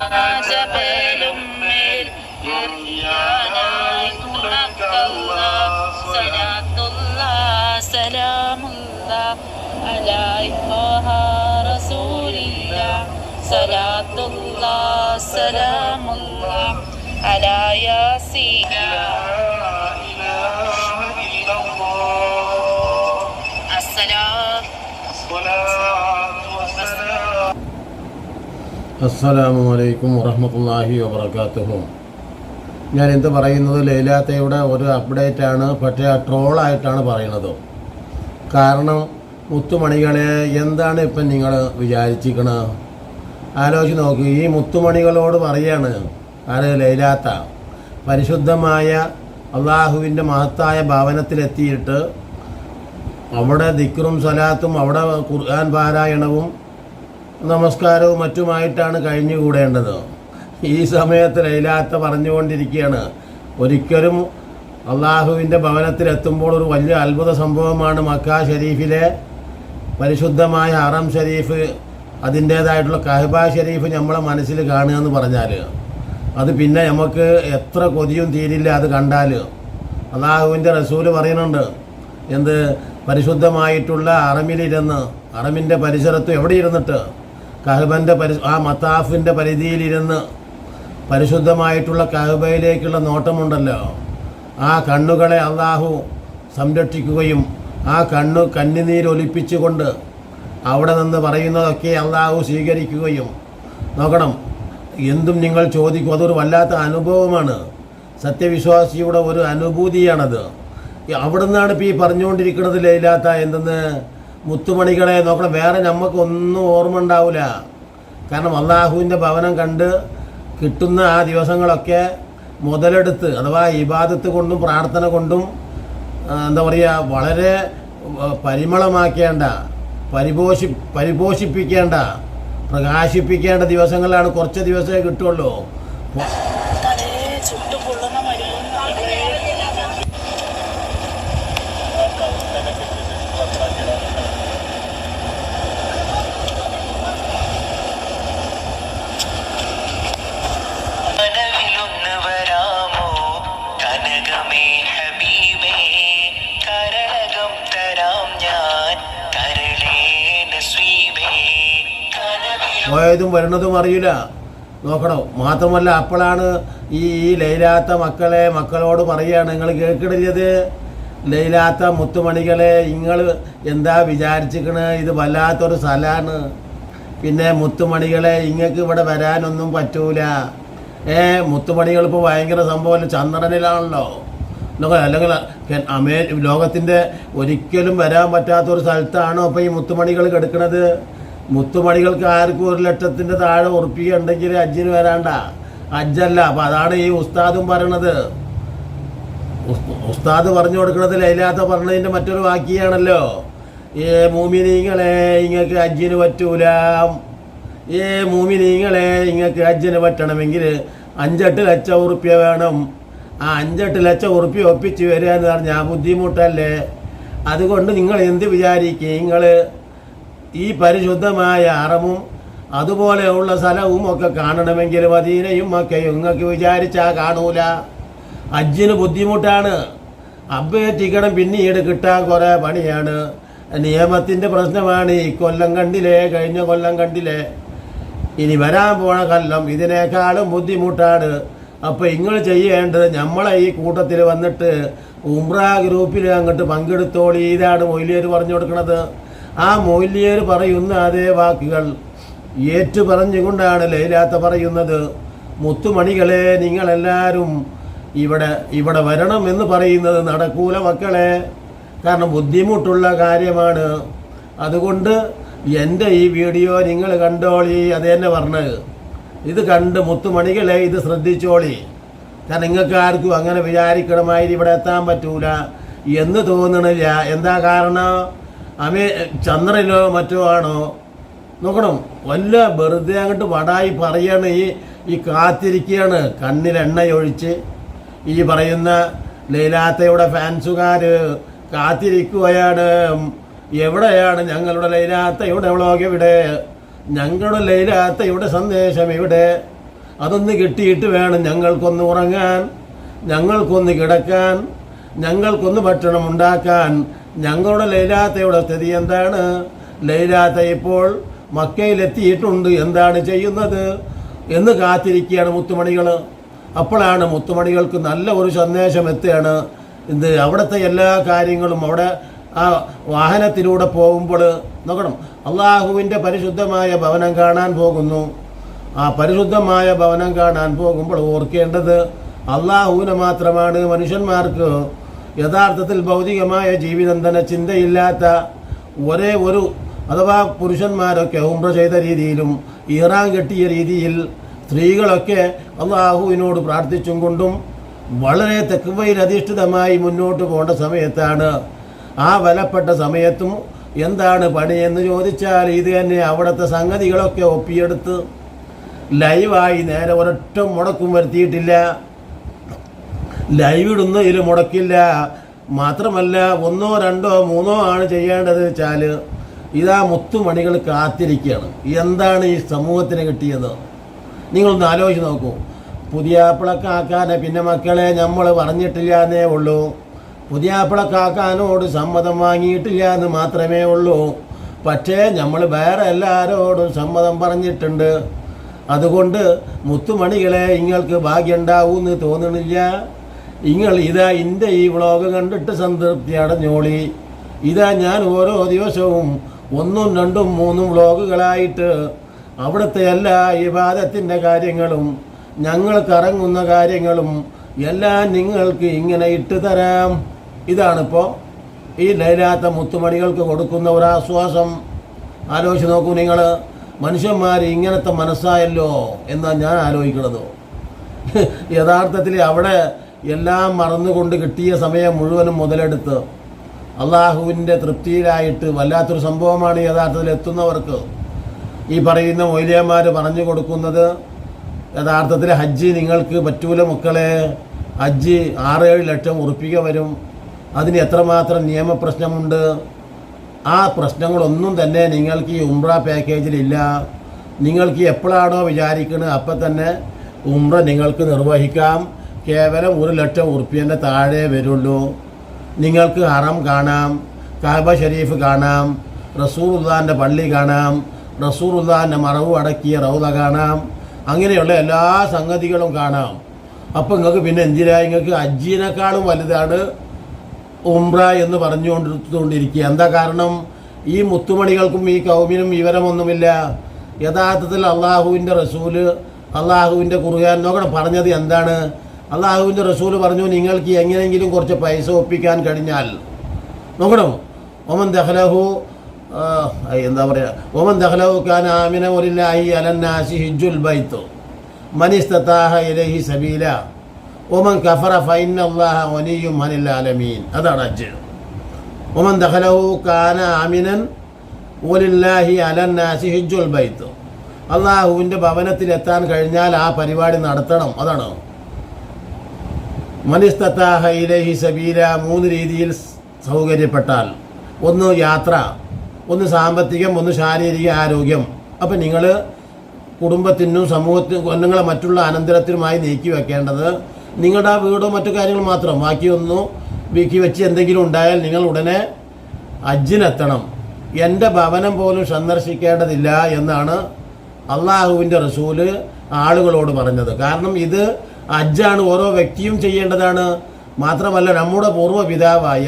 ജബലും മേൽ എറിയാനായി തുണക്കല്ല സലാത്തുള്ള സലാമുള്ള അലായി റസൂലില്ല. സലാത്തുള്ള സലാമുള്ള അലായ അസ്സലാമു അലൈക്കും വറഹമത്തല്ലാഹി വബർക്കാത്തുഹും ഞാൻ എന്ത് പറയുന്നത്? ലൈലാത്തയുടെ ഒരു അപ്ഡേറ്റ് ആണ് പക്ഷേ ആ ട്രോളായിട്ടാണ് പറയുന്നത്. കാരണം മുത്തുമണികളെ എന്താണ് ഇപ്പം നിങ്ങൾ വിചാരിച്ചിരിക്കണത് ആലോചിച്ച് നോക്ക്. ഈ മുത്തുമണികളോട് പറയാണ് ആര്? ലൈലാത്ത. പരിശുദ്ധമായ അള്ളാഹുവിന്റെ മഹത്തായ ഭവനത്തിലെത്തിയിട്ട് അവിടെ ദിക്റും സലാത്തും അവിടെ ഖുർആൻ പാരായണവും നമസ്കാരവും മറ്റുമായിട്ടാണ് കഴിഞ്ഞുകൂടേണ്ടത്. ഈ സമയത്ത് ലൈലാത്ത പറഞ്ഞുകൊണ്ടിരിക്കുകയാണ്. ഒരിക്കലും അള്ളാഹുവിന്റെ ഭവനത്തിലെത്തുമ്പോൾ ഒരു വലിയ അത്ഭുത സംഭവമാണ് മക്ക ഷരീഫിലെ പരിശുദ്ധമായ ഹറം ഷരീഫ് അതിന്റേതായിട്ടുള്ള കഹബ ഷരീഫ് നമ്മളെ മനസ്സിൽ കാണുക എന്ന് പറഞ്ഞാൽ അത് പിന്നെ നമുക്ക് എത്ര കൊതിയും തീരില്ല അത് കണ്ടാൽ അള്ളാഹുവിന്റെ റസൂൽ പറയുന്നുണ്ട് എന്ത് പരിശുദ്ധമായിട്ടുള്ള അറമിലിരുന്ന് അറമിന്റെ പരിസരത്ത് എവിടെ ഇരുന്നിട്ട് കഹബന്റെ പരി ആ മത്താഫിന്റെ പരിധിയിലിരുന്ന് പരിശുദ്ധമായിട്ടുള്ള കഹബയിലേക്കുള്ള നോട്ടമുണ്ടല്ലോ. ആ കണ്ണുകളെ അള്ളാഹു സംരക്ഷിക്കുകയും ആ കണ്ണു കന്നിനീരൊലിപ്പിച്ചുകൊണ്ട് അവിടെ നിന്ന് പറയുന്നതൊക്കെ അള്ളാഹു സ്വീകരിക്കുകയും നോക്കണം. എന്തും നിങ്ങൾ ചോദിക്കും. അതൊരു വല്ലാത്ത അനുഭവമാണ്. സത്യവിശ്വാസിയുടെ ഒരു അനുഭൂതിയാണത്. അവിടുന്നാണ് ഇപ്പോൾ ഈ പറഞ്ഞുകൊണ്ടിരിക്കുന്നത് ലൈലാത്ത എന്തെന്ന്? മുത്തുമണികളെ നോക്കണം. വേറെ നമുക്കൊന്നും ഓർമ്മ ഉണ്ടാവില്ല കാരണം അള്ളാഹുവിന്റെ ഭവനം കണ്ട് കിട്ടുന്ന ആ ദിവസങ്ങളൊക്കെ മുതലെടുത്ത് അഥവാ ഇബാദത്ത് കൊണ്ടും പ്രാർത്ഥന കൊണ്ടും എന്താ പറയുക വളരെ പരിമളമാക്കേണ്ട പരിപോഷി പരിപോഷിപ്പിക്കേണ്ട പ്രകാശിപ്പിക്കേണ്ട ദിവസങ്ങളിലാണ് കുറച്ച് ദിവസമേ കിട്ടുള്ളൂ. കനവിലൊന്ന് വരണതും അറിയില്ല. നോക്കണം? മാത്രമല്ല അപ്പോഴാണ് ഈ ഈ ലൈലാത്ത മക്കളെ മക്കളോട് പറയുകയാണ് നിങ്ങൾ കേൾക്കണില്ലത്? ലൈലാത്ത മുത്തുമണികളെ നിങ്ങൾ എന്താ വിചാരിച്ചിക്കണ് ഇത് വല്ലാത്തൊരു സ്ഥലമാണ്. പിന്നെ മുത്തുമണികളെ ഇങ്ങക്ക് ഇവിടെ വരാനൊന്നും പറ്റൂല. ഏ മുത്തുമണികൾ ഇപ്പോൾ ഭയങ്കര സംഭവമല്ല ചന്ദ്രനിലാണല്ലോ. അല്ലെങ്കിൽ അമേ ലോകത്തിന്റെ ഒരിക്കലും വരാൻ പറ്റാത്തൊരു സ്ഥലത്താണോ അപ്പോൾ ഈ മുത്തുമണികൾ കിടക്കുന്നത് മുത്തുമണികൾക്ക് ആർക്കും ഒരു ലക്ഷത്തിന്റെ താഴെ ഉറപ്പിക്കുണ്ടെങ്കിൽ അജ്ജിന് വരാണ്ട. അജ്ജല്ല അപ്പം അതാണ് ഈ ഉസ്താദും പറയണത്. ഉസ്താദ് പറഞ്ഞു കൊടുക്കുന്നത് ലൈലാത്ത പറഞ്ഞതിന്റെ മറ്റൊരു വാക്കിയാണല്ലോ. ഏ മൂമിനീങ്ങളെ ഇങ്ങക്ക് അജ്ജിന് പറ്റൂല. ഏ മൂമിനീങ്ങളെ ഇങ്ങക്ക് അജ്ജിന് പറ്റണമെങ്കിൽ അഞ്ചെട്ട് ലക്ഷം ഉറുപ്പ്യ വേണം. ആ അഞ്ചെട്ട് ലക്ഷം ഉറുപ്പ്യ ഒപ്പിച്ച് വരിക എന്ന് പറഞ്ഞാൽ ബുദ്ധിമുട്ടല്ലേ? അതുകൊണ്ട് നിങ്ങൾ എന്ത് വിചാരിക്കുക നിങ്ങൾ ഈ പരിശുദ്ധമായ അറമും അതുപോലെയുള്ള സ്ഥലവും ഒക്കെ കാണണമെങ്കിൽ മദീനയും ഒക്കെ ഇങ്ങക്ക് വിചാരിച്ചാൽ കാണൂല. അജ്ജിന് ബുദ്ധിമുട്ടാണ്. അഭ്യർത്ഥിക്കണം പിന്നീട് കിട്ടാൻ കുറേ പണിയാണ്. നിയമത്തിന്റെ പ്രശ്നമാണ് ഈ കൊല്ലം കണ്ടില്ലേ കഴിഞ്ഞ കൊല്ലം കണ്ടില്ലേ? ഇനി വരാൻ പോണ കൊല്ലം ഇതിനേക്കാളും ബുദ്ധിമുട്ടാണ്. അപ്പോൾ നിങ്ങൾ ചെയ്യേണ്ടത് നമ്മളെ ഈ കൂട്ടത്തിൽ വന്നിട്ട് ഉംറ ഗ്രൂപ്പിൽ അങ്ങോട്ട് പങ്കെടുത്തോളി. ഇതാണ് മൊയ്ലിയർ പറഞ്ഞു കൊടുക്കുന്നത് ആ മൗല്യർ പറയുന്ന അതേ വാക്കുകൾ ഏറ്റു പറഞ്ഞുകൊണ്ടാണ് ലൈലാത്ത പറയുന്നത്. മുത്തുമണികളെ നിങ്ങളെല്ലാവരും ഇവിടെ ഇവിടെ വരണം എന്ന് പറയുന്നത് നടക്കൂല മക്കളെ. കാരണം ബുദ്ധിമുട്ടുള്ള കാര്യമാണ്. അതുകൊണ്ട് എന്റെ ഈ വീഡിയോ നിങ്ങൾ കണ്ടോളി അത് തന്നെ പറഞ്ഞത്. ഇത് കണ്ട് മുത്തുമണികളെ ഇത് ശ്രദ്ധിച്ചോളി. കാരണം നിങ്ങൾക്ക് ആർക്കും അങ്ങനെ വിചാരിക്കണമായി ഇവിടെ എത്താൻ പറ്റൂല. എന്ന് തോന്നണില്ല. എന്താ കാരണം? അമേ ചന്ദ്രനോ മറ്റോ ആണോ? നോക്കണം. വല്ല വെറുതെ അങ്ങോട്ട് വടായി പറയാണ് ഈ ഈ കാത്തിരിക്കുകയാണ് കണ്ണിൽ എണ്ണയൊഴിച്ച് ഈ പറയുന്ന ലൈലാത്തയുടെ ഫാൻസുകാർ കാത്തിരിക്കുകയാണ്. എവിടെയാണ് ഞങ്ങളുടെ ലൈലാത്തയുടെ വ്ളോഗ് ഇവിടെ ഞങ്ങളുടെ ലൈലാത്തയുടെ സന്ദേശം ഇവിടെ അതൊന്ന് കിട്ടിയിട്ട് വേണം ഞങ്ങൾക്കൊന്ന് ഉറങ്ങാൻ ഞങ്ങൾക്കൊന്ന് കിടക്കാൻ ഞങ്ങൾക്കൊന്ന് ഭക്ഷണം ഉണ്ടാക്കാൻ. ഞങ്ങളുടെ ലൈലാത്തയുടെ സ്ഥിതി എന്താണ്? ലൈലാത്ത ഇപ്പോൾ മക്കയിലെത്തിയിട്ടുണ്ട്. എന്താണ് ചെയ്യുന്നത്? എന്ന് കാത്തിരിക്കുകയാണ് മുത്തുമണികൾ അപ്പോഴാണ് മുത്തുമണികൾക്ക് നല്ല ഒരു സന്ദേശം എത്തുകയാണ്. ഇത് അവിടുത്തെ എല്ലാ കാര്യങ്ങളും അവിടെ ആ വാഹനത്തിലൂടെ പോകുമ്പോൾ നോക്കണം. അള്ളാഹുവിന്റെ പരിശുദ്ധമായ ഭവനം കാണാൻ പോകുന്നു. ആ പരിശുദ്ധമായ ഭവനം കാണാൻ പോകുമ്പോൾ ഓർക്കേണ്ടത് അള്ളാഹുവിനെ മാത്രമാണ് മനുഷ്യന്മാർക്ക് യഥാർത്ഥത്തിൽ ഭൗതികമായ ജീവിതം തന്നെ ചിന്തയില്ലാത്ത ഒരേ ഒരു അഥവാ പുരുഷന്മാരൊക്കെ ഉംറ ചെയ്ത രീതിയിലും ഈറാൻ കെട്ടിയ രീതിയിൽ സ്ത്രീകളൊക്കെ അള്ളാഹുവിനോട് പ്രാർത്ഥിച്ചും കൊണ്ടും വളരെ തെക്കുവയിൽ അധിഷ്ഠിതമായി മുന്നോട്ട് പോകേണ്ട സമയത്താണ് ആ വലപ്പെട്ട സമയത്തും എന്താണ് പണി എന്ന് ചോദിച്ചാൽ ഇത് തന്നെ അവിടുത്തെ സംഗതികളൊക്കെ ഒപ്പിയെടുത്ത് ലൈവായി നേരെ ഒരൊറ്റ മുടക്കും വരുത്തിയിട്ടില്ല. ലൈവ് ഇടുന്നതിൽ മുടക്കില്ല. മാത്രമല്ല ഒന്നോ രണ്ടോ മൂന്നോ ആണ് ചെയ്യേണ്ടത് വെച്ചാൽ ഇതാ മുത്തുമണികൾ കാത്തിരിക്കുകയാണ്. എന്താണ് ഈ സമൂഹത്തിന് കിട്ടിയത്? നിങ്ങളൊന്ന് ആലോചിച്ച് നോക്കൂ. പുതിയാപ്പിളക്കാക്കാനെ പിന്നെ മക്കളെ നമ്മൾ പറഞ്ഞിട്ടില്ല എന്നേ ഉള്ളൂ. പുതിയാപ്പിളക്കാക്കാനോട് സമ്മതം വാങ്ങിയിട്ടില്ല എന്ന് മാത്രമേ ഉള്ളൂ. പക്ഷേ നമ്മൾ വേറെ എല്ലാവരോടും സമ്മതം പറഞ്ഞിട്ടുണ്ട്. അതുകൊണ്ട് മുത്തുമണികളെ നിങ്ങൾക്ക് ഭാഗ്യം ഉണ്ടാവൂന്ന് തോന്നണില്ല. നിങ്ങൾ ഇതാ എന്റെ ഈ വ്ളോഗ് കണ്ടിട്ട് സംതൃപ്തി അടഞ്ഞോളി. ഇതാ ഞാൻ ഓരോ ദിവസവും ഒന്നും രണ്ടും മൂന്നും വ്ളോഗുകളായിട്ട് അവിടുത്തെ എല്ലാ വിവാദത്തിന്റെ കാര്യങ്ങളും ഞങ്ങൾ കറങ്ങുന്ന കാര്യങ്ങളും എല്ലാം നിങ്ങൾക്ക് ഇങ്ങനെ ഇട്ട് തരാം. ഇതാണിപ്പോൾ ഈ ലൈലാത്ത മുത്തുമണികൾക്ക് കൊടുക്കുന്ന ഒരു ആശ്വാസം. ആലോചിച്ച് നോക്കൂ നിങ്ങൾ മനുഷ്യന്മാർ ഇങ്ങനത്തെ മനസ്സായല്ലോ എന്നാണ് ഞാൻ ആലോചിക്കുന്നത് യഥാർത്ഥത്തിൽ അവിടെ എല്ലാം മറന്നുകൊണ്ട് കിട്ടിയ സമയം മുഴുവനും മുതലെടുത്ത് അള്ളാഹുവിന്റെ തൃപ്തിയിലായിട്ട് വല്ലാത്തൊരു സംഭവമാണ് യഥാർത്ഥത്തിൽ എത്തുന്നവർക്ക് ഈ പറയുന്ന മൊയ്ലിയന്മാർ പറഞ്ഞു കൊടുക്കുന്നത് യഥാർത്ഥത്തിൽ ഹജ്ജ് നിങ്ങൾക്ക് പറ്റൂല മക്കളെ. ഹജ്ജ് ആറേഴ് ലക്ഷം ഉറപ്പിക്ക വരും. അതിന് എത്രമാത്രം നിയമപ്രശ്നമുണ്ട്? ആ പ്രശ്നങ്ങളൊന്നും തന്നെ നിങ്ങൾക്ക് ഈ ഉംറ പാക്കേജിലില്ല നിങ്ങൾക്ക് എപ്പോഴാണോ വിചാരിക്കുന്നത് അപ്പം തന്നെ ഉംറ നിങ്ങൾക്ക് നിർവഹിക്കാം. കേവലം ഒരു ലക്ഷം ഉറുപ്പ്യന്റെ താഴെ വരുള്ളൂ. നിങ്ങൾക്ക് ഹറം കാണാം കാബ ഷരീഫ് കാണാം റസൂർ റസൂറുല്ലാന്റെ പള്ളി കാണാം റസൂർ റസൂറുല്ലാന്റെ മറവ് അടക്കിയ റൗദ കാണാം. അങ്ങനെയുള്ള എല്ലാ സംഗതികളും കാണാം. അപ്പോൾ നിങ്ങൾക്ക് പിന്നെ എന്തിനാ? നിങ്ങൾക്ക് അജ്ജീനേക്കാളും വലുതാണ് ഉംറ എന്ന് പറഞ്ഞുകൊണ്ടിരിക്കുക. എന്താ കാരണം? ഈ മുത്തുമണികൾക്കും ഈ കൗമിനും വിവരമൊന്നുമില്ല. യഥാർത്ഥത്തിൽ അള്ളാഹുവിന്റെ റസൂൽ അള്ളാഹുവിന്റെ കുറുകാൻ നോക്കണം പറഞ്ഞത് എന്താണ്? അള്ളാഹുവിന്റെ റസൂൽ പറഞ്ഞു നിങ്ങൾക്ക് എങ്ങനെയെങ്കിലും കുറച്ച് പൈസ ഒപ്പിക്കാൻ കഴിഞ്ഞാൽ നോക്കണം? ഒമൻ ദഹ്ലഹു എന്താ പറയുക ഒമൻ ദഹ്ലഹു ഖാൻ ആമിന ഒലില്ലാഹി അലന്നാസി ഹിജുൽ ബൈത്തു മനിസ്തത്താഹ ഇലഹി സബീല ഒമൻ കഫറ ഫൈൻ അള്ളാഹ ഒനിയും അനിൽ അതാണ് അജ് ഒമൻ ദഹലഹു ഖാന ആമിനൻ ഒലില്ലാഹി അലന്നാസി ഹിജുൽ ബൈത്തു. അള്ളാഹുവിന്റെ ഭവനത്തിൽ എത്താൻ കഴിഞ്ഞാൽ ആ പരിപാടി നടത്തണം. അതാണ്. മനിസ്തത്താഹ ഇലഹി സബീല മൂന്ന് രീതിയിൽ സൗകര്യപ്പെട്ടാൽ. ഒന്ന് യാത്ര ഒന്ന് സാമ്പത്തികം ഒന്ന് ശാരീരിക ആരോഗ്യം. അപ്പം നിങ്ങൾ കുടുംബത്തിനും സമൂഹത്തിനും നിങ്ങളെ മറ്റുള്ള അനന്തരത്തിനുമായി നീക്കി വെക്കേണ്ടത് നിങ്ങളുടെ വീടോ മറ്റു കാര്യങ്ങൾ മാത്രം. ബാക്കിയൊന്നും വീക്കി വെച്ച് എന്തെങ്കിലും ഉണ്ടായാൽ നിങ്ങൾ ഉടനെ അജ്ജിനെത്തണം. എന്റെ ഭവനം പോലും സന്ദർശിക്കേണ്ടതില്ല എന്നാണ് അള്ളാഹുവിന്റെ റസൂൽ ആളുകളോട് പറഞ്ഞത്. കാരണം ഇത് അജ്ജാണ് ഓരോ വ്യക്തിയും ചെയ്യേണ്ടതാണ്. മാത്രമല്ല നമ്മുടെ പൂർവ പിതാവായ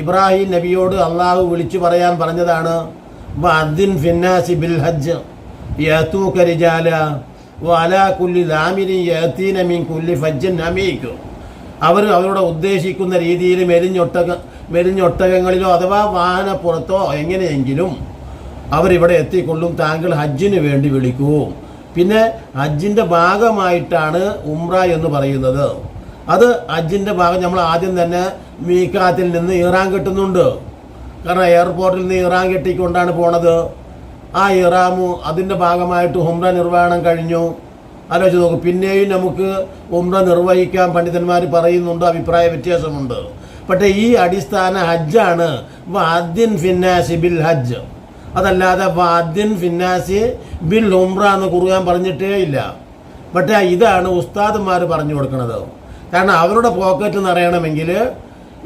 ഇബ്രാഹിം നബിയോട് അള്ളാഹു വിളിച്ചു പറയാൻ പറഞ്ഞതാണ് അദ്ദിൻ ഫിന്നാസി ബിൽ ഹജ്ജ് കുല്ലി കുല്ലി അവർ അവരുടെ ഉദ്ദേശിക്കുന്ന രീതിയിൽ മെരിഞ്ഞൊട്ടക മെരിഞ്ഞൊട്ടകങ്ങളിലോ അഥവാ വാഹനപ്പുറത്തോ എങ്ങനെയെങ്കിലും അവരിവിടെ എത്തിക്കൊള്ളും താങ്കൾ ഹജ്ജിന് വേണ്ടി വിളിക്കൂ. പിന്നെ ഹജ്ജിന്റെ ഭാഗമായിട്ടാണ് ഉംറ എന്ന് പറയുന്നത്. അത് ഹജ്ജിന്റെ ഭാഗം നമ്മൾ ആദ്യം തന്നെ മീക്കാത്തിൽ നിന്ന് ഇറാൻ കിട്ടുന്നുണ്ട്. കാരണം എയർപോർട്ടിൽ നിന്ന് ഇറാൻ കെട്ടിക്കൊണ്ടാണ് പോണത്. ആ ഇറാമു അതിന്റെ ഭാഗമായിട്ട് ഉംറ നിർവഹണം കഴിഞ്ഞു. ആലോചിച്ച് നോക്കൂ പിന്നെയും നമുക്ക് ഉംറ നിർവഹിക്കാൻ പണ്ഡിതന്മാർ പറയുന്നുണ്ട് അഭിപ്രായ വ്യത്യാസമുണ്ട്. പക്ഷേ ഈ അടിസ്ഥാന ഹജ്ജാണ് വാദ്യൻ ഫിന്നാസി ബിൽ ഹജ്ജ്. അതല്ലാതെ വാദ്യൻ ഫിന്നാസി ബിൽ ഉംറ എന്ന് കുറുകാൻ പറഞ്ഞിട്ടേ ഇല്ല. പക്ഷേ ഇതാണ് ഉസ്താദന്മാർ പറഞ്ഞു കൊടുക്കുന്നത് കാരണം അവരുടെ പോക്കറ്റ് നിറയണമെങ്കിൽ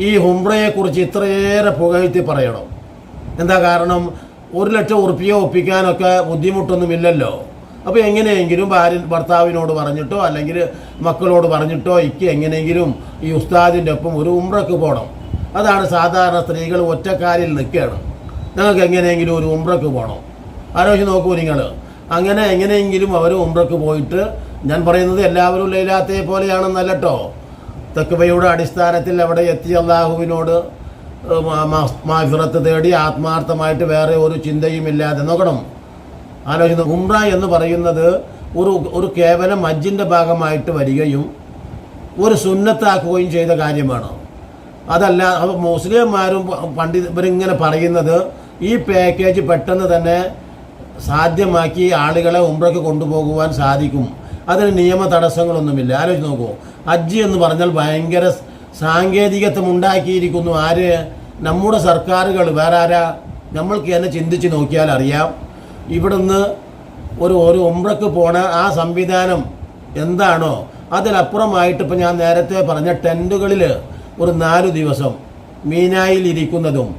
ഈ ഹുംറയെക്കുറിച്ച് ഇത്രയേറെ പുകഴ്ത്തി പറയണം. എന്താ കാരണം? ഒരു ലക്ഷം ഉറുപ്പിയ ഒപ്പിക്കാനൊക്കെ ബുദ്ധിമുട്ടൊന്നുമില്ലല്ലോ. അപ്പോൾ എങ്ങനെയെങ്കിലും ഭാര്യ ഭർത്താവിനോട് പറഞ്ഞിട്ടോ അല്ലെങ്കിൽ മക്കളോട് പറഞ്ഞിട്ടോ ഇക്ക് എങ്ങനെയെങ്കിലും ഈ ഉസ്താദിന്റെ ഒപ്പം ഒരു ഉംറക്ക് പോകണം അതാണ് സാധാരണ സ്ത്രീകൾ ഒറ്റക്കാലിൽ നിൽക്കുകയാണ്. ഞങ്ങൾക്ക് എങ്ങനെയെങ്കിലും ഒരു ഉംറക്ക് പോകണം? ആലോചിച്ച് നോക്കൂ നിങ്ങൾ അങ്ങനെ എങ്ങനെയെങ്കിലും അവർ ഉംറക്ക് പോയിട്ട് ഞാൻ പറയുന്നത് എല്ലാവരും ലൈലാത്തെ പോലെയാണെന്നല്ല കേട്ടോ തെക്കുവയുടെ അടിസ്ഥാനത്തിൽ അവിടെ എത്തി അള്ളാഹുവിനോട് മാഫിറത്ത് തേടി ആത്മാർത്ഥമായിട്ട് വേറെ ഒരു ചിന്തയും ഇല്ലാതെ നോക്കണം. ആലോചിക്കുന്നത് ഉംറ എന്ന് പറയുന്നത് ഒരു ഒരു കേവലം ഹജ്ജിന്റെ ഭാഗമായിട്ട് വരികയും ഒരു സുന്നത്താക്കുകയും ചെയ്ത കാര്യമാണ്. അതല്ല അത് മുസ്ലിംമാരും പണ്ഡിതരിങ്ങനെ പറയുന്നത് ഈ പാക്കേജ് പെട്ടെന്ന് തന്നെ സാധ്യമാക്കി ആളുകളെ ഉംറയ്ക്ക് കൊണ്ടുപോകുവാൻ സാധിക്കും. അതിന് നിയമ തടസ്സങ്ങളൊന്നുമില്ല. ആലോചിച്ച് നോക്കൂ. ഹജ്ജ് എന്ന് പറഞ്ഞാൽ ഭയങ്കര സാങ്കേതികത്വം ഉണ്ടാക്കിയിരിക്കുന്നു ആര്? നമ്മുടെ സർക്കാരുകൾ. വേറെ ആരാ? നമ്മൾക്ക് തന്നെ ചിന്തിച്ച് നോക്കിയാൽ അറിയാം. ഇവിടുന്ന് ഒരു ഒരു ഉംറക്ക് പോണ ആ സംവിധാനം എന്താണോ അതിലപ്പുറമായിട്ട് ഇപ്പം ഞാൻ നേരത്തെ പറഞ്ഞ ടെന്റുകളിൽ ഒരു നാലു ദിവസം മീനായിൽ ഇരിക്കുന്നതും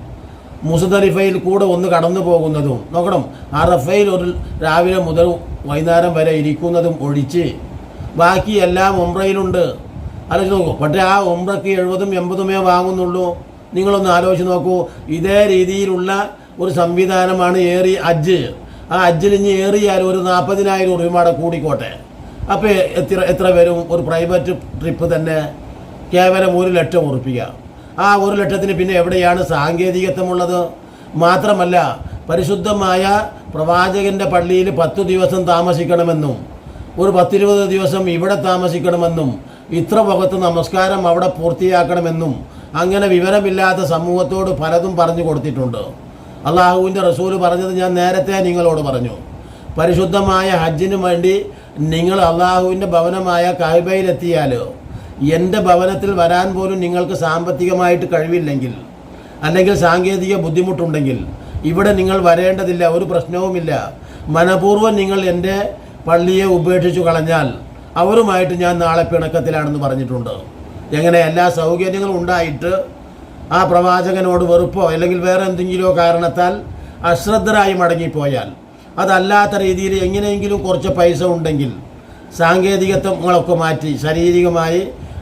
മുസദലിഫയിൽ കൂടെ ഒന്ന് കടന്നു പോകുന്നതും നോക്കണം അറഫയിൽ ഒരു രാവിലെ മുതൽ വൈകുന്നേരം വരെ ഇരിക്കുന്നതും ഒഴിച്ച് ബാക്കി എല്ലാം ഉംറയിലുണ്ട്. ആലോചിച്ച് നോക്കൂ പക്ഷേ ആ ഉംറയ്ക്ക് എഴുപതും എൺപതുമേ വാങ്ങുന്നുള്ളൂ. നിങ്ങളൊന്ന് ആലോചിച്ച് നോക്കൂ ഇതേ രീതിയിലുള്ള ഒരു സംവിധാനമാണ് ഏറി അജ്ജ് ആ അജ്ജിൽ ഇനി ഏറിയാൽ ഒരു നാൽപ്പതിനായിരം രൂപയുടെ കൂടിക്കോട്ടെ. അപ്പോൾ എത്ര എത്ര വരും? ഒരു പ്രൈവറ്റ് ട്രിപ്പ് തന്നെ കേവലം ഒരു ലക്ഷം ഉറപ്പിക്കുക ആ ഒരു ലക്ഷത്തിന് പിന്നെ എവിടെയാണ് സാങ്കേതികത്വമുള്ളത്? മാത്രമല്ല പരിശുദ്ധമായ പ്രവാചകന്റെ പള്ളിയിൽ പത്തു ദിവസം താമസിക്കണമെന്നും ഒരു പത്തിരുപത് ദിവസം ഇവിടെ താമസിക്കണമെന്നും ഇത്ര വകത്ത് നമസ്കാരം അവിടെ പൂർത്തിയാക്കണമെന്നും അങ്ങനെ വിവരമില്ലാത്ത സമൂഹത്തോട് പലതും പറഞ്ഞു കൊടുത്തിട്ടുണ്ട്. അള്ളാഹുവിന്റെ റസൂൽ പറഞ്ഞത് ഞാൻ നേരത്തെ നിങ്ങളോട് പറഞ്ഞു. പരിശുദ്ധമായ ഹജ്ജിന് വേണ്ടി നിങ്ങൾ അള്ളാഹുവിന്റെ ഭവനമായ കായ്ബയിലെത്തിയാൽ എന്റെ ഭവനത്തിൽ വരാൻ പോലും നിങ്ങൾക്ക് സാമ്പത്തികമായിട്ട് കഴിവില്ലെങ്കിൽ അല്ലെങ്കിൽ സാങ്കേതിക ബുദ്ധിമുട്ടുണ്ടെങ്കിൽ ഇവിടെ നിങ്ങൾ വരേണ്ടതില്ല ഒരു പ്രശ്നവുമില്ല. മനപൂർവം നിങ്ങൾ എന്റെ പള്ളിയെ ഉപേക്ഷിച്ചു കളഞ്ഞാൽ അവരുമായിട്ട് ഞാൻ നാളെ പിണക്കത്തിലാണെന്ന് പറഞ്ഞിട്ടുണ്ട്. എങ്ങനെ എല്ലാ സൗകര്യങ്ങളും ഉണ്ടായിട്ട് ആ പ്രവാചകനോട് വെറുപ്പോ അല്ലെങ്കിൽ വേറെ എന്തെങ്കിലുമോ കാരണത്താൽ അശ്രദ്ധരായി മടങ്ങിപ്പോയാൽ അതല്ലാത്ത രീതിയിൽ എങ്ങനെയെങ്കിലും കുറച്ച് പൈസ ഉണ്ടെങ്കിൽ സാങ്കേതികത്വങ്ങളൊക്കെ മാറ്റി ശാരീരികമായി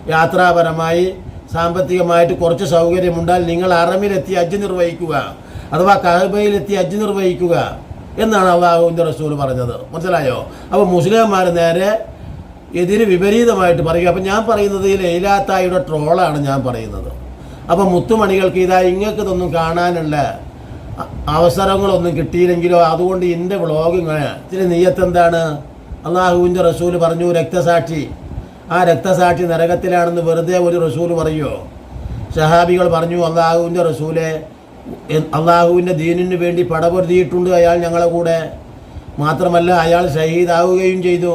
യാത്രാപരമായി സാമ്പത്തികമായിട്ട് കുറച്ച് സൗകര്യമുണ്ടാൽ നിങ്ങൾ അറമിലെത്തി അജ്ജ് നിർവഹിക്കുക അഥവാ കഹബയിലെത്തി അജ്ജ് നിർവഹിക്കുക എന്നാണ് അള്ളാഹുവിന്റെ റസൂൽ പറഞ്ഞത്. മനസ്സിലായോ? അപ്പോൾ മുസ്ലിംമാർ നേരെ എതിര് വിപരീതമായിട്ട് പറയുക. അപ്പം ഞാൻ പറയുന്നത് ഈ ലൈലാത്തായിയുടെ ട്രോളാണ് ഞാൻ പറയുന്നത്. അപ്പം മുത്തുമണികൾക്ക് ഇതാ ഇങ്ങക്ക് ഇതൊന്നും കാണാനുള്ള അവസരങ്ങളൊന്നും കിട്ടിയില്ലെങ്കിലോ അതുകൊണ്ട് എന്റെ വ്ളോഗ് ഇങ്ങനെ. ഇതിന് നീയത്ത് എന്താണ്? അള്ളാഹുവിന്റെ റസൂൽ പറഞ്ഞു രക്തസാക്ഷി. ആ രക്തസാക്ഷി നരകത്തിലാണെന്ന് വെറുതെ ഒരു റസൂൽ പറയുമോ ഷഹാബികൾ പറഞ്ഞു അള്ളാഹുവിന്റെ റസൂലെ അള്ളാഹുവിന്റെ ദീനിന് വേണ്ടി പടപൊരുതിയിട്ടുണ്ട് അയാൾ ഞങ്ങളെ കൂടെ. മാത്രമല്ല അയാൾ ഷഹീദാവുകയും ചെയ്തു.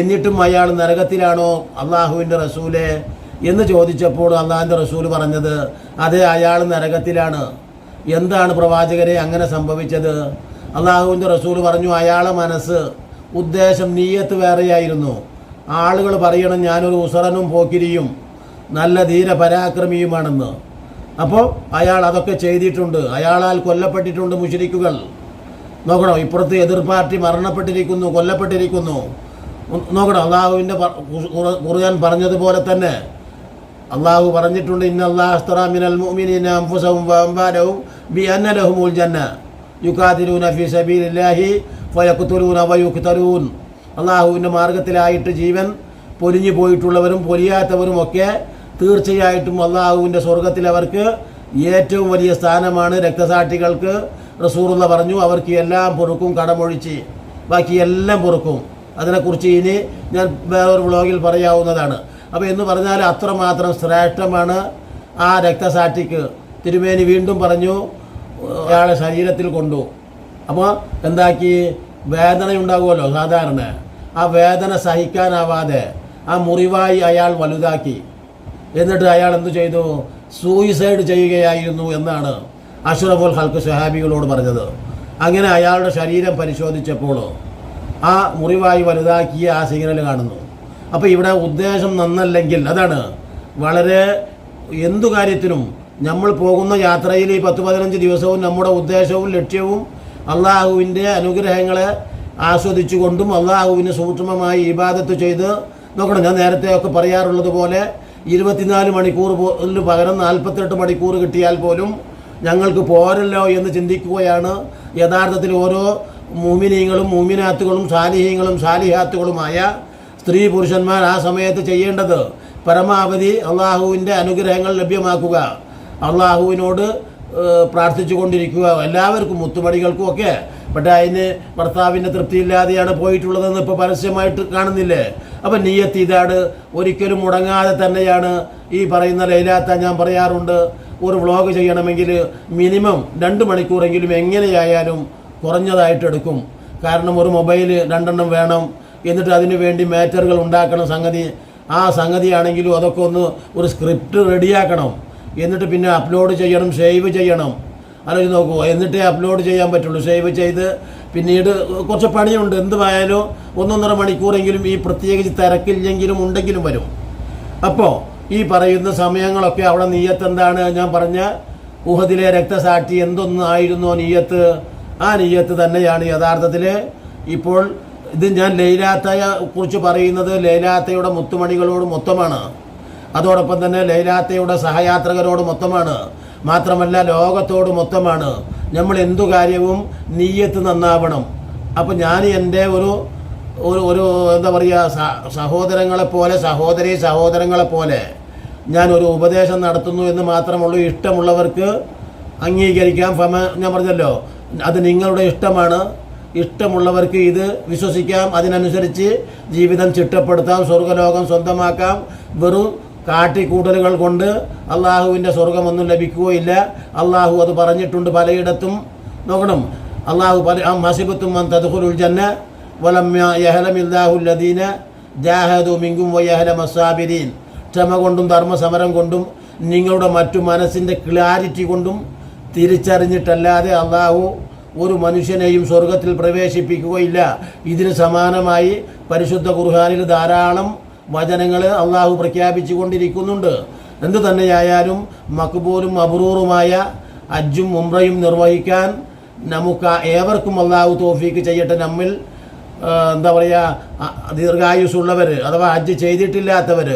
എന്നിട്ടും അയാൾ നരകത്തിലാണോ അള്ളാഹുവിന്റെ റസൂലെ എന്ന് ചോദിച്ചപ്പോൾ അള്ളാഹിന്റെ റസൂൽ പറഞ്ഞത് അതെ അയാൾ നരകത്തിലാണ്. എന്താണ് പ്രവാചകരെ അങ്ങനെ സംഭവിച്ചത്? അള്ളാഹുവിന്റെ റസൂൽ പറഞ്ഞു അയാളെ മനസ്സ് ഉദ്ദേശം നീയത്ത് വേറെയായിരുന്നു. ആളുകൾ പറയണം ഞാനൊരു ഉസറനും പോക്കിരിയും നല്ല ധീര പരാക്രമിയുമാണെന്ന് അപ്പോൾ അയാൾ അതൊക്കെ ചെയ്തിട്ടുണ്ട്. അയാളാൽ കൊല്ലപ്പെട്ടിട്ടുണ്ട് മുഷരിക്കുകൾ. നോക്കണം ഇപ്പുറത്ത് എതിർ പാർട്ടി മരണപ്പെട്ടിരിക്കുന്നു കൊല്ലപ്പെട്ടിരിക്കുന്നു. നോക്കണം അള്ളാഹുവിന്റെ ഖുർആൻ പറഞ്ഞതുപോലെ തന്നെ. അള്ളാഹു പറഞ്ഞിട്ടുണ്ട് ഇന്ന അള്ളാഹ് മിനൽ മുഅ്മിനീന അൻഫുസഹും വഅംവാലഹും ബിഅന്ന ജന്ന സബീലില്ലാഹി അള്ളാഹുവിന്റെ മാർഗത്തിലായിട്ട് ജീവൻ പൊലിഞ്ഞു പോയിട്ടുള്ളവരും പൊലിയാത്തവരും ഒക്കെ തീർച്ചയായിട്ടും അള്ളാഹുവിന്റെ സ്വർഗത്തിൽ അവർക്ക് ഏറ്റവും വലിയ സ്ഥാനമാണ്. രക്തസാക്ഷികൾക്ക് റസൂറുള്ള പറഞ്ഞു അവർക്ക് എല്ലാം പൊറുക്കും കടമൊഴിച്ച് ബാക്കി എല്ലാം പൊറുക്കും. അതിനെക്കുറിച്ച് ഇനി ഞാൻ വേറൊരു വ്ളോഗിൽ പറയാവുന്നതാണ്. അപ്പോൾ എന്ന് പറഞ്ഞാൽ അത്രമാത്രം ശ്രേഷ്ഠമാണ് ആ രക്തസാക്ഷിക്ക്. തിരുമേനി വീണ്ടും പറഞ്ഞു അയാളെ ശരീരത്തിൽ കൊണ്ടു. അപ്പോൾ എന്താക്കി? വേദന ഉണ്ടാകുമല്ലോ സാധാരണ. ആ വേദന സഹിക്കാനാവാതെ ആ മുറിവായി അയാൾ വലുതാക്കി. എന്നിട്ട് അയാൾ എന്തു ചെയ്തു? സൂയിസൈഡ് ചെയ്യുകയായിരുന്നു എന്നാണ് അഷ്റഫുൽ ഹൽക്ക് ഷഹാബികളോട് പറഞ്ഞത്. അങ്ങനെ അയാളുടെ ശരീരം പരിശോധിച്ചപ്പോൾ ആ മുറിവായി വലുതാക്കിയ ആ സിഗ്നൽ കാണുന്നു. അപ്പോൾ ഇവിടെ ഉദ്ദേശം നന്നല്ലെങ്കിൽ അതാണ് വളരെ എന്തു കാര്യത്തിനും നമ്മൾ പോകുന്ന യാത്രയിൽ ഈ പത്ത് പതിനഞ്ച് ദിവസവും നമ്മുടെ ഉദ്ദേശവും ലക്ഷ്യവും അള്ളാഹുവിന്റെ അനുഗ്രഹങ്ങളെ ആസ്വദിച്ചുകൊണ്ടും അള്ളാഹുവിന് സൂക്ഷ്മമായി ഇബാദത്ത് ചെയ്ത് നോക്കണം ഞാൻ നേരത്തെ ഒക്കെ പറയാറുള്ളത് പോലെ ഇരുപത്തിനാല് മണിക്കൂർ പകരം നാൽപ്പത്തെട്ട് മണിക്കൂർ കിട്ടിയാൽ പോലും ഞങ്ങൾക്ക് പോരല്ലോ എന്ന് ചിന്തിക്കുകയാണ്. യഥാർത്ഥത്തിൽ ഓരോ മൂമിനീങ്ങളും മൂമിനാത്തുകളും സാലിഹീങ്ങളും സാലിഹാത്തുകളുമായ സ്ത്രീ പുരുഷന്മാർ ആ സമയത്ത് ചെയ്യേണ്ടത് പരമാവധി അള്ളാഹുവിന്റെ അനുഗ്രഹങ്ങൾ ലഭ്യമാക്കുക. അള്ളാഹുവിനോട് പ്രാർത്ഥിച്ചു കൊണ്ടിരിക്കുക എല്ലാവർക്കും മുത്തുപടികൾക്കും ഒക്കെ. പക്ഷേ അതിന് ഭർത്താവിന്റെ തൃപ്തിയില്ലാതെയാണ് പോയിട്ടുള്ളതെന്ന് ഇപ്പോൾ പരസ്യമായിട്ട് കാണുന്നില്ലേ? അപ്പം നീയത്ത് ഇതാണ്. ഒരിക്കലും മുടങ്ങാതെ തന്നെയാണ് ഈ പറയുന്ന ലൈലാത്ത ഞാൻ പറയാറുണ്ട്. ഒരു വ്ളോഗ് ചെയ്യണമെങ്കിൽ മിനിമം രണ്ട് മണിക്കൂറെങ്കിലും എങ്ങനെയായാലും കുറഞ്ഞതായിട്ട് എടുക്കും. കാരണം ഒരു മൊബൈൽ രണ്ടെണ്ണം വേണം. എന്നിട്ട് അതിനു വേണ്ടി മാറ്ററുകൾ ഉണ്ടാക്കണം. സംഗതി ആ സംഗതിയാണെങ്കിലും അതൊക്കെ ഒന്ന് ഒരു സ്ക്രിപ്റ്റ് റെഡിയാക്കണം. എന്നിട്ട് പിന്നെ അപ്ലോഡ് ചെയ്യണം സേവ് ചെയ്യണം. ആലോചിച്ച് നോക്കൂ എന്നിട്ടേ അപ്ലോഡ് ചെയ്യാൻ പറ്റുള്ളൂ. സേവ് ചെയ്ത് പിന്നീട് കുറച്ച് പണിയുണ്ട്. എന്തുമായാലും ഒന്നൊന്നര മണിക്കൂറെങ്കിലും ഈ പ്രത്യേകിച്ച് തിരക്കില്ലെങ്കിലും ഉണ്ടെങ്കിലും വരും. അപ്പോൾ ഈ പറയുന്ന സമയങ്ങളൊക്കെ അവിടെ നീയത്ത് എന്താണ്? ഞാൻ പറഞ്ഞ ഊഹത്തിലെ രക്തസാക്ഷി എന്തൊന്നായിരുന്നോ നീയത്ത്? ആ നീയത്ത് തന്നെയാണ് യഥാർത്ഥത്തിൽ ഇപ്പോൾ ഇത് ഞാൻ ലൈലാത്തയെ കുറിച്ച് പറയുന്നത്. ലൈലാത്തയുടെ മുത്തുമണികളോട് മൊത്തമാണ്. അതോടൊപ്പം തന്നെ ലൈലാത്തയുടെ സഹയാത്രികരോട് മൊത്തമാണ്. മാത്രമല്ല ലോകത്തോട് മൊത്തമാണ്. നമ്മൾ എന്തു കാര്യവും നീയത്ത് നന്നാവണം. അപ്പം ഞാൻ എന്റെ ഒരു ഒരു ഒരു എന്താ പറയുക സഹോദരങ്ങളെപ്പോലെ സഹോദരങ്ങളെ പോലെ സഹോദരി സഹോദരങ്ങളെ പോലെ ഞാൻ ഒരു ഉപദേശം നടത്തുന്നു എന്ന് മാത്രമുള്ളൂ. ഇഷ്ടമുള്ളവർക്ക് അംഗീകരിക്കാം. ഫമ ഞാൻ പറഞ്ഞല്ലോ അത് നിങ്ങളുടെ ഇഷ്ടമാണ്. ഇഷ്ടമുള്ളവർക്ക് ഇത് വിശ്വസിക്കാം. അതിനനുസരിച്ച് ജീവിതം ചിട്ടപ്പെടുത്താം. സ്വർഗലോകം സ്വന്തമാക്കാം. വെറും കാട്ടിക്കൂട്ടലുകൾ കൊണ്ട് അള്ളാഹുവിന്റെ സ്വർഗമൊന്നും ലഭിക്കുകയില്ല. അള്ളാഹു അത് പറഞ്ഞിട്ടുണ്ട് പലയിടത്തും. നോക്കണം. അള്ളാഹു പല മസിബത്തും തദ്ഖുലുൽ ജന്ന വലമ്യ ജാഹദു മിങ്കും വയഹല മസാബിരീൻ ക്ഷമ കൊണ്ടും ധർമ്മസമരം കൊണ്ടും നിങ്ങളുടെ മറ്റു മനസ്സിന്റെ ക്ലാരിറ്റി കൊണ്ടും തിരിച്ചറിഞ്ഞിട്ടല്ലാതെ അള്ളാഹു ഒരു മനുഷ്യനെയും സ്വർഗത്തിൽ പ്രവേശിപ്പിക്കുകയില്ല. ഇതിന് സമാനമായി പരിശുദ്ധ ഖുർഹാനിൽ ധാരാളം വചനങ്ങൾ അള്ളാഹു പ്രഖ്യാപിച്ചു കൊണ്ടിരിക്കുന്നുണ്ട് എന്തു തന്നെയായാലും മക്ബൂലും അബ്രൂറുമായ അജ്ജും ഉംറയും നിർവഹിക്കാൻ നമുക്ക് ഏവർക്കും അള്ളാഹു തോഫീക്ക് ചെയ്യട്ടെ നമ്മിൽ എന്താ പറയുക ദീർഘായുസുള്ളവർ അഥവാ ഹജ്ജ് ചെയ്തിട്ടില്ലാത്തവർ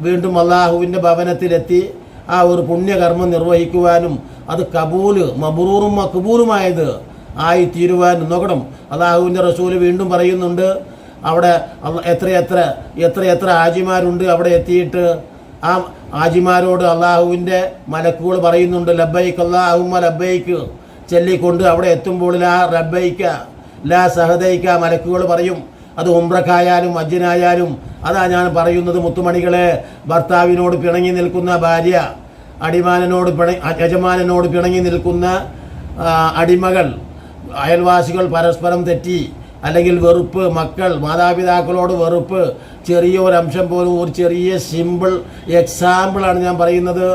വീണ്ടും അള്ളാഹുവിന്റെ ഭവനത്തിലെത്തി ആ ഒരു പുണ്യകർമ്മം നിർവഹിക്കുവാനും അത് കബൂൽ മബ്രൂറും മക്ബൂലുമായത് ആയി തീരുവാനും നോക്കണം. അള്ളാഹുവിന്റെ റസൂൽ വീണ്ടും പറയുന്നുണ്ട് അവിടെ എത്ര എത്ര എത്ര എത്രയെത്ര ആജിമാരുണ്ട് അവിടെ എത്തിയിട്ട്? ആ ആജിമാരോട് അള്ളാഹുവിന്റെ മലക്കുകൾ പറയുന്നുണ്ട് ലബൈക്ക് അള്ളാഹുമ്മ ലബൈക്ക് ചെല്ലിക്കൊണ്ട് അവിടെ എത്തുമ്പോൾ ലാ റബൈക്ക ലാ സഹദൈക്ക മലക്കുകൾ പറയും. അത് ഉംറക്കായാലും അജ്ജനായാലും അതാ ഞാൻ പറയുന്നത് മുത്തുമണികളെ. ഭർത്താവിനോട് പിണങ്ങി നിൽക്കുന്ന ഭാര്യ അടിമാനോട് പിണ യജമാനോട് പിണങ്ങി നിൽക്കുന്ന അടിമകൾ അയൽവാസികൾ പരസ്പരം തെറ്റി. അല്ലെങ്കിൽ വെറുപ്പ് മക്കൾ മാതാപിതാക്കളോട് വെറുപ്പ് ചെറിയ ഒരു ചെറിയൊരംശം പോലും ഒരു ചെറിയ സിമ്പിൾ എക്സാമ്പിളാണ് ഞാൻ പറയുന്നത്.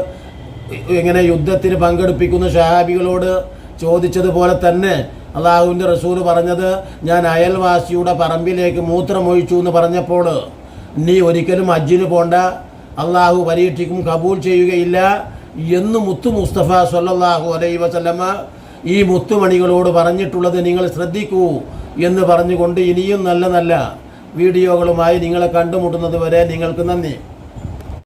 ഇങ്ങനെ യുദ്ധത്തിന് പങ്കെടുപ്പിക്കുന്ന ഷഹാബികളോട് ചോദിച്ചതുപോലെ തന്നെ അള്ളാഹുവിന്റെ റസൂൽ പറഞ്ഞത് ഞാൻ അയൽവാസിയുടെ പറമ്പിലേക്ക് മൂത്രമൊഴിച്ചു എന്ന് പറഞ്ഞപ്പോൾ നീ ഒരിക്കലും അജ്ജിന് പോണ്ട അള്ളാഹു പരീക്ഷിക്കും കബൂൽ ചെയ്യുകയില്ല എന്ന് മുത്തു മുസ്തഫ സല്ലല്ലാഹു അലൈ വസല്ലമ ഈ മുത്തുമണികളോട് പറഞ്ഞിട്ടുള്ളത് നിങ്ങൾ ശ്രദ്ധിക്കൂ. എന്ന് പറഞ്ഞുകൊണ്ട് ഇനിയും നല്ല നല്ല വീഡിയോകളുമായി നിങ്ങളെ കണ്ടുമുട്ടുന്നത് വരെ നിങ്ങൾക്ക് നന്ദി.